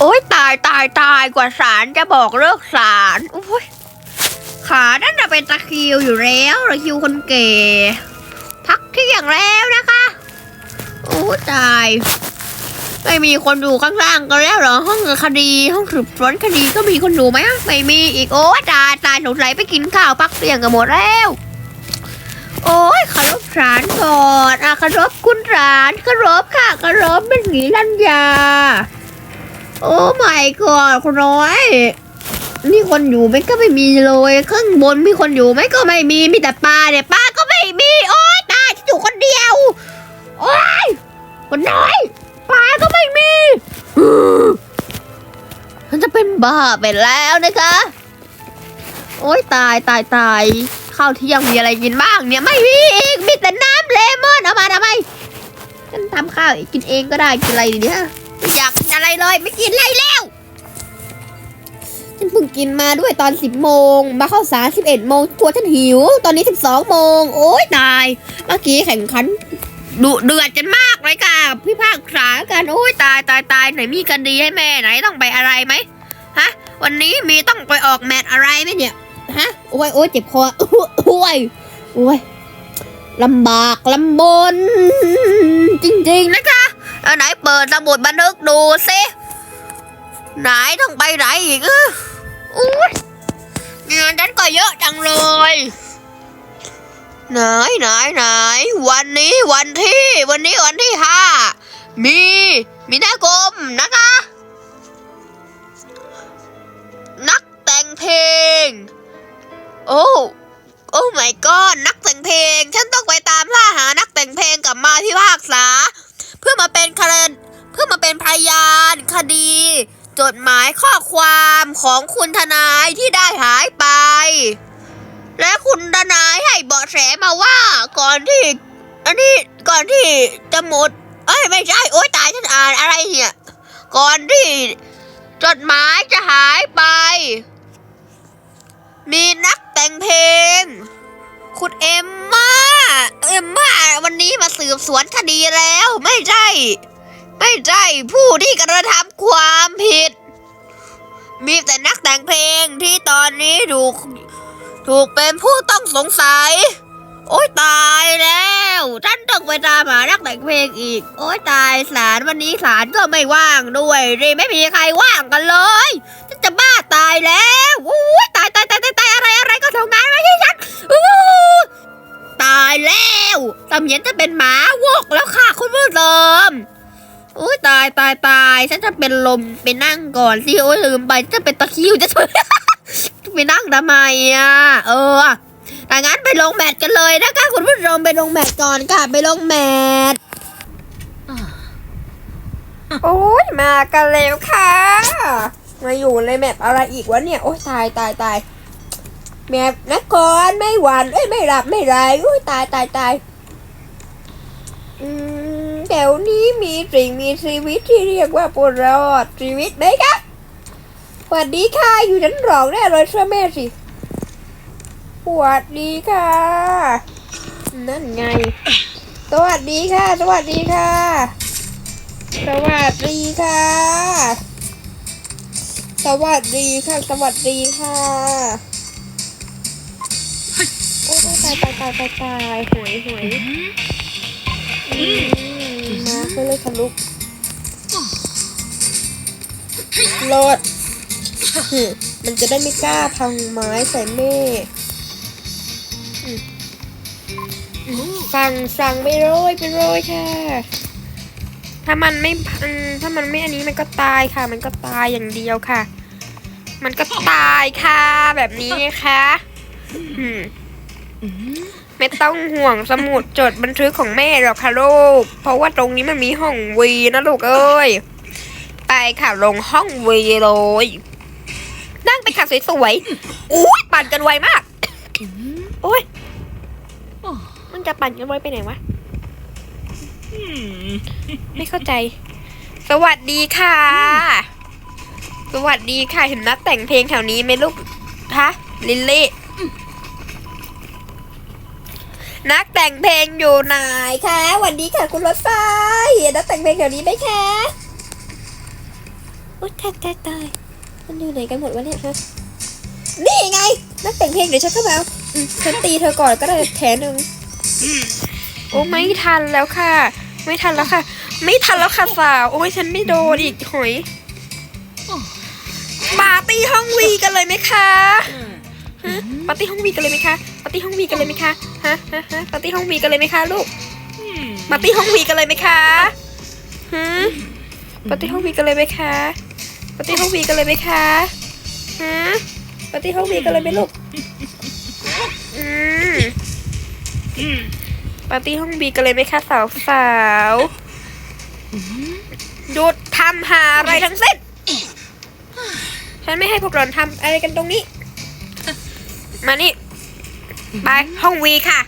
โอ๊ยตายตายตายกว่าสารจะบอกเลิกสารโอ้ยขานั่นจะเป็นตะคิวอยู่แล้วตะคิวคนเก๋พักเที่ยงแล้วนะคะโอ้ตายไม่มีคนดูข้างล่างก็แล้วเหรอห้องคดีห้องสืบสวนคดีก็มีคนดูไหมอะไม่มีอีกโอ้ตายตายสงสัยไปกินข้าวพักเที่ยงกันหมดแล้วโอ้ยเคารพศาลก่อนอะเคารพคุณศาลเคารพค่ะเคารพเป็นหงีรัญญา โอ้ไม่ก่อนคุณน้อยนี่คนอยู่ไหมก็ไม่มีเลยข้างบนมีคนอยู่ไหมก็ไม่มีมีแต่ปลาเนี่ยปลาก็ไม่มีโอ้ยตายฉันอยู่คนเดียวโอ้ยคนน้อยปลาก็ไม่มีอือฉันจะเป็นบ้าไปแล้วนะคะ โอ้ยตายตายตายข้าวเที่ยงมีอะไรกินบ้างเนี่ยไม่มีอีกมีแต่น้ำเลมอนเอามาทำไมฉันทำข้าวกินเองก็ได้กินอะไรดีเนี่ย อยากกินอะไรเลยไม่กินอะไรแล้วฉันเพิ่งกินมาด้วยตอนสิบโมง มาเข้าสารสิบเอ็ดโมงกลัวฉันหิว ตอนนี้สิบสองโมง โอ้ยตาย เมื่อกี้แข่งขันดุเดือดกันมากเลยค่ะพี่ภาคษากัน โอ้ยตายตายตายไหนมีคดีให้แม่ไหนต้องไปอะไรไหมฮะ วันนี้มีต้องไปออกแมตอะไรไหมเนี่ย ฮะ โอ้ยโอ้ยเจ็บคอโอ้ยโอ้ยลำบากลำบน จริงๆนะคะ เอาไหนเปิดสมุดบันทึกดูสิไหนต้องไปไหนอีกเอออุ้ยงานฉันก็เยอะจังเลยไหนไหนไหนวันนี้วันที่วันนี้วันที่ห้ามีมีนาคมนะคะ นักแต่งเพลง โอ้โอ้ my god นักแต่งเพลง ฉันต้องไปตามล่าหานักแต่งเพลงกลับมาที่ภาคษ จดหมายข้อความของคุณทนายที่ได้หายไป และคุณทนายให้เบาะแสมาว่าก่อนที่ อันนี้ก่อนที่จะหมดเอ้ยไม่ใช่โอ๊ยตายฉันอ่านอะไรเนี่ยก่อนที่ จดหมายจะหายไป มีนักแต่งเพลง คุณเอมมาเอมมาวันนี้มาสืบสวนคดีแล้ว ไม่ใช่ ไม่ใช่ผู้ที่กระทำความผิด มีแต่นักแต่งเพลงที่ตอนนี้ถูกถูกเป็นผู้ต้องสงสัย โอ๊ยตายแล้วฉันต้องไปตามหานักแต่งเพลงอีก โอ๊ยตายศาลวันนี้ศาลก็ไม่ว่างด้วยรีไม่มีใครว่างกันเลยฉันจะบ้าตายแล้วโอ้ยตายตายตายตายตายอะไรอะไรก็ส่งานมาให้ฉันตายแล้วสำเนียนจะเป็นหมาวกแล้วค่ะคุณผู้ชม อ้ยตายตายตายฉันจะเป็นลมไปนั่งก่อนสิโอ้ยลืมไปจะเป็นตะคิวจะช่วยไปนั่งทำไมอะเออถ้างั้นไปลงแมตช์กันเลยนะคะคุณผู้ชมไปลงแมตช์ก่อนค่ะไปลงแมตช์โอ้ยมากันแล้วค่ะ มาอยู่ในแมปอะไรอีกวะเนี่ย โอ้ยตายตายตายแมปนครไม่หวันเอ้ยไม่หลับไม่ไรโอ้ยตายตายตายอืม เดี๋ยวนี้มีสิ่งมีชีวิตที่เรียกว่าปรอดชีวิตไหมคะสวัสดีค่ะ อยู่ชั้นสองแน่เลยช่วยแม่สิสวัสดีค่ะ นั่นไง สวัสดีค่ะ สวัสดีค่ะ สวัสดีค่ะ สวัสดีค่ะ สวัสดีค่ะ โอ้ยตายตายตายตายตายหวยหวย อืมมาขึ้นเลยค่ะลูกโหลด มันจะได้ไม่กล้าพังไม้ใส่แม่สั่งสั่งไปโรยไปโรยค่ะ ถ้ามันไม่พังถ้ามันไม่อันนี้มันก็ตายค่ะ มันก็ตายอย่างเดียวค่ะ มันก็ตายค่ะ แบบนี้ไงคะอืม ไม่ต้องห่วงสมุดจดบันทึกของแม่หรอกค่ะลูก เพราะว่าตรงนี้มันมีห้องวีนะลูกเอ้ย ไปค่ะลงห้องวีเลย นั่งไปค่ะสวยๆอุ้ยปั่นกันไวมากโอ้ยมันจะปั่นกันไวไปไหนวะ ไม่เข้าใจ สวัสดีค่ะ สวัสดีค่ะ เห็นนักแต่งเพลงแถวนี้ไหมลูกฮะลิลลี่ นักแต่งเพลงอยู่ไหนคะสวัสดีค่ะคุณรถไฟเห็นนักแต่งเพลงแถวนี้ไหมคะโอ๊ยตายตายตายมันอยู่ไหนกันหมดวะเนี่ยฮะนี่ไง นักแต่งเพลงเดี๋ยวฉันเข้ามาเอาอืมฉันตีเธอก่อนก็ได้แถหนึ่งโอ้ไม่ทันแล้วค่ะ ไม่ทันแล้วค่ะ ไม่ทันแล้วค่ะสาวโอ้ยฉันไม่โดนอีกหอยปาร์ตี้ห้องวีกันเลยไหมคะฮะปาร์ตี้ห้องวีกันเลยไหมคะปาร์ตี้ห้องวีกันเลยไหมคะฮะฮะฮะปาร์ตี้ห้องวีกันเลยไหมคะลูกปาร์ตี้ห้องวีกันเลยไหมคะฮะปาร์ตี้ห้องวีกันเลยไหมคะปาร์ตี้ห้องวีกันเลยไหมคะฮะปาร์ตี้ห้องวีกันเลยไหมลูกอืมปาร์ตี้ห้องวีกันเลยไหมคะสาวสาวๆหยุดทำหาอะไรทั้งสิ้นฉันไม่ให้พวกเราทำอะไรกันตรงนี้ มานี่ ไปห้องวีค่ะ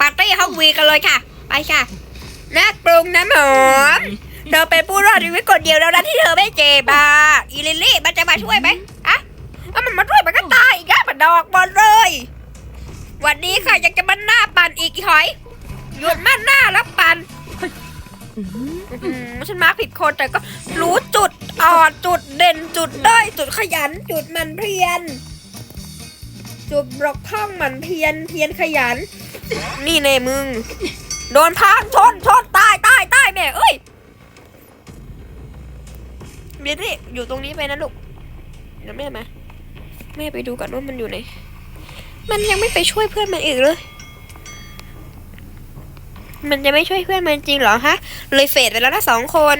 ปาร์ตี้ห้องวีกันเลยค่ะ ไปค่ะนักปรุงน้ำหอมเธอเป็นผู้รอดชีวิตคนเดียวแล้วนะที่เธอไม่เจ็บอะอีลิลี่มันจะมาช่วยไหมอะถ้ามันมาช่วยมันก็ตายอีกแล้วมันดอกหมดเลย วันนี้ค่ะยังจะมันหน้าปั่นอีกหอยหยุดมันหน้าแล้วปั่นฉันมาผิดคนแต่ก็รู้จุดอ่อนจุดเด่นจุดด้อยจุดขยันจุดมันเพียร จุดบรกพร่องหมันเพียรเพียรขยัน นี่เน่มึง โดนพางชนชนตายตายตายแม่เอ้ยเบลลี่อยู่ตรงนี้ไปนะลูกเดี๋ยวแม่มาแม่ไปดูก่อนว่ามันอยู่ไหน มันยังไม่ไปช่วยเพื่อนมันอีกเลย มันจะไม่ช่วยเพื่อนมันจริงเหรอฮะ เลยเฟดไปแล้วนะสองคน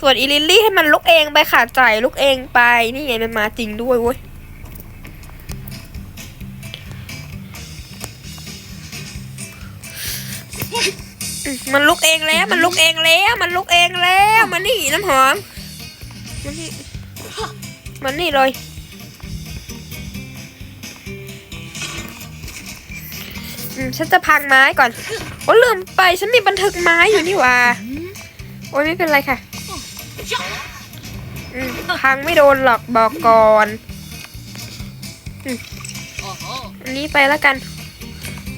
ส่วนอีลิลลี่ให้มันลุกเองไปขาดใจลุกเองไป นี่ไงมันมาจริงด้วยเว้ย มันลุกเองแล้ว มันลุกเองแล้ว มันลุกเองแล้วมันนี่น้ำหอม มันนี่มันนี่เลยฉันจะพังไม้ก่อน โอ้ลืมไปฉันมีบันทึกไม้อยู่นี่ว่า โอ้ยไม่เป็นไรค่ะพังไม่โดนหรอกบอกก่อนอันนี้ไปแล้วกัน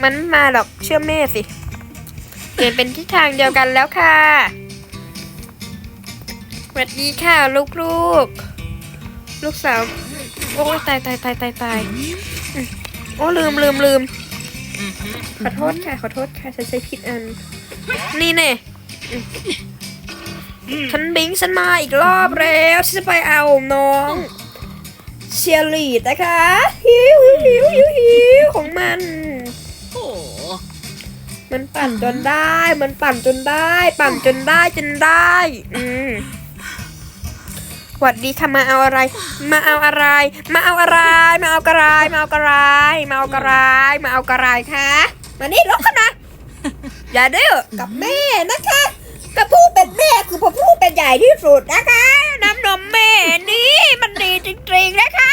มันไม่มาหรอกเชื่อแม่สิ ดินเป็นทิศทางเดียวกันแล้วค่ะสวัสดีค่ะลูกลูกๆลูกสาวโอ้ยตายตายตายตายตายโอ้ลืมลืมลืมขอโทษค่ะขอโทษค่ะฉันใช้ผิดอัน นี่เน่ฉันบิงฉันมาอีกรอบแล้วฉันจะไปเอาน้องเชียร์ลีดนะคะ หิวหิวหิวหิวของมัน มันปั่นจนได้ มันปั่นจนได้ ปั่นจนได้จนได้ อืมหวัดดีค่ะมาเอาอะไร มาเอาอะไร มาเอาอะไร มาเอากระไร มาเอากระไร มาเอากระไร มาเอากระไรค่ะ มานี่ลุกขึ้นนะอย่าดื้อกับแม่นะคะกับผู้เป็นแม่คือพอผู้เป็นใหญ่ที่สุดนะคะ น้ำนมแม่นี่มันดีจริงๆนะคะ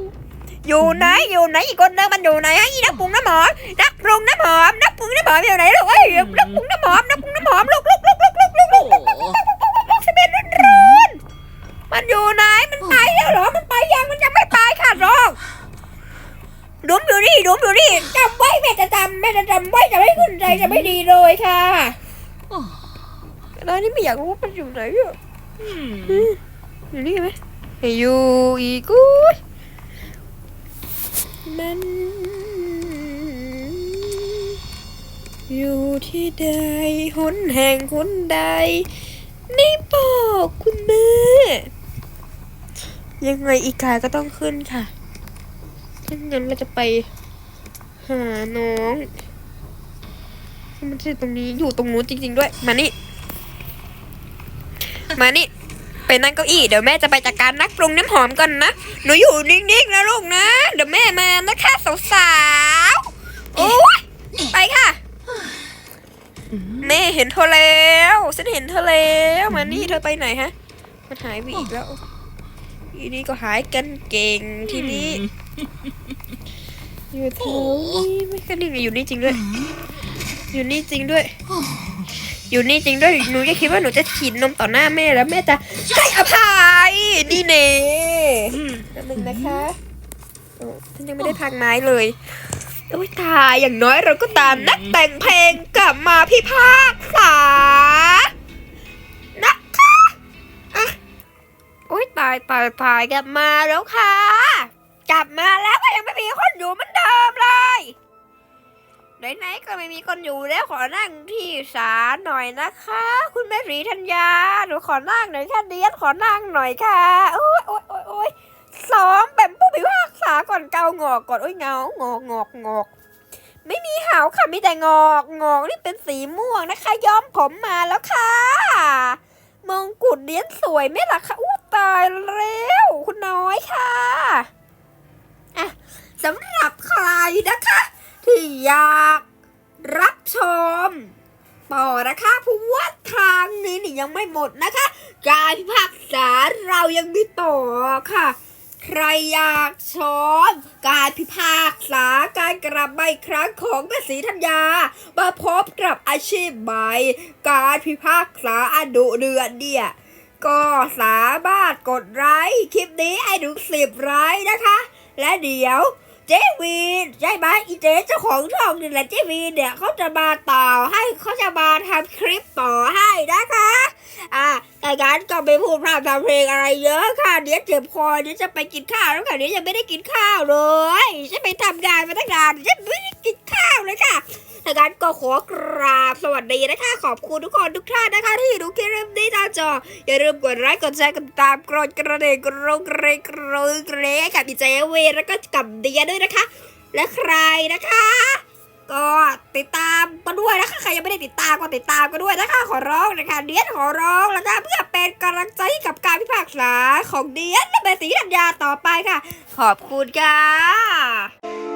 อยู่ไหนอยู่ไหนอีกคนนึงมันอยู่ไหนฮะอีนักปรุงน้ำหอมนักปรุงน้ำหอมนักปรุงน้ำหอมอยู่ไหนลูกเอ้ยนักปรุงน้ำหอมนักปรุงน้ำหอมลูกลูกลูกลูกลูกลูกลูกลูกลูกลูกลูกลูกลูกสิบเอ็ดร้อนร้อนมันอยู่ไหนมันไปแล้วเหรอมันไปยังมันยังไม่ไปค่ะน้องดุมอยู่นี่ดุมอยู่นี่จำไว้แม่จะจำแม่จะจำไว้จะไม่ขึ้นใจจะไม่ดีเลยค่ะแล้วนี่ไม่อยากรู้ว่ามันอยู่ไหนอะอยู่นี่ไหมอยู่อีกอุ้ย มันอยู่ที่ใดหนแห่งหนใดนี่บอกคุณแม่ยังไงอีกาก็ต้องขึ้นค่ะถ้างั้นเราจะไปหาน้องมันจะตรงนี้อยู่ตรงนู้นจริง ๆ ด้วย มานี่ มานี่ ไปนั่งเก้าอี้เดี๋ยวแม่จะไปจัดการนักปรุงน้ำหอมก่อนนะ หนูอยู่นิ่งๆนะลูกนะ เดี๋ยวแม่มานะคะสาวๆโอ้ยไปค่ะ แม่เห็นเธอแล้วฉันเห็นเธอแล้วมานี่เธอไปไหนฮะ มันหายไปอีกแล้วทีนี้ก็หายกันเก่งทีนี้อยู่แถวนี้ไม่ค่อยนี่งอยู่นี่จริงด้วย อยู่นี่จริงด้วย อยู่นี่จริงด้วยหนูจะคิดว่าหนูจะฉีดนมต่อหน้าแม่แล้วแม่จะให้อภัยนี่เน่นั่นนึงนะคะโอ้ฉันยังไม่ได้พังไม้เลยโอ้ยตายอย่างน้อยเราก็ตามนักแต่งเพลงกลับมาพี่ภาคษานะคะอะโอ้ยตายตายตายกลับมาแล้วค่ะ กลับมาแล้วก็ยังไม่มีคนอยู่มือน ไหนๆก็ไม่มีคนอยู่แล้วขอนั่งที่ศาลหน่อยนะคะ คุณแม่ศรีธัญญาหนูขอนั่งหน่อยค่ะเดียนขอนั่งหน่อยค่ะโอ้ยโอ้ยโอ้ยโอ้ยซ้อมแบบผู้พิพากษาก่อนเกาหงอกก่อนโอ้ยเงางอกงอกงอกไม่มีหาวค่ะมีแต่งอกงอกนี่เป็นสีม่วงนะคะ ย้อมผมมาแล้วค่ะ มงกุฎเลี้ยนสวยไหมล่ะคะอู้ตายแล้วคุณน้อยค่ะอะสำหรับใครนะคะ ที่อยากรับชม ต่อนะคะเพราะว่าทางนี้นี่ยังไม่หมดนะคะ การพิพากษาเรายังมีต่อค่ะ ใครอยากชมการพิพากษาการกลับมาอีกครั้งของแม่ศรีธัญญามาพบกับอาชีพใหม่การพิพากษาอดุเดือนเนี่ยก็สามารถกดไลค์คลิปนี้ให้ถึงสิบไลค์นะคะ และเดี๋ยว เจวีนใช่ไหมอีเจเจ้าของช่องนี่แหละเจวีนเนี่ยเขาจะมาต่อให้เขาจะมาทำคลิปต่อให้นะคะ อะแต่งั้นก็ไม่พูดพร่ำทำเพลงอะไรเยอะค่ะเดี๋ยวเจ็บคอเดี๋ยวจะไปกินข้าวแล้วค่ะเดี๋ยวยังไม่ได้กินข้าวเลยฉันไปทำงานมาตั้งนานฉันไม่ได้กิน ข้าวเลยค่ะแต่งั้นก็ขอกราบสวัสดีนะคะ ขอบคุณทุกคนทุกท่านนะคะ ที่ดูคลิปนี้หน้าจอ อย่าลืมกดไลค์กดแชร์กดติดตามกดกระดิ่งกดโรงเกรงกระโรงเกรงกับอีเจเวแล้วก็กับเดียด้วยนะคะ และใครนะคะ ก็ติดตามกันด้วยนะคะใครยังไม่ได้ติดตามก็ติดตามกันด้วยนะคะ ขอร้องนะคะเดียนขอร้องแล้วก็เพื่อเป็นกำลังใจให้กับการพิพากษาของเดียนและเบสีธัญญาต่อไปค่ะ ขอบคุณค่ะ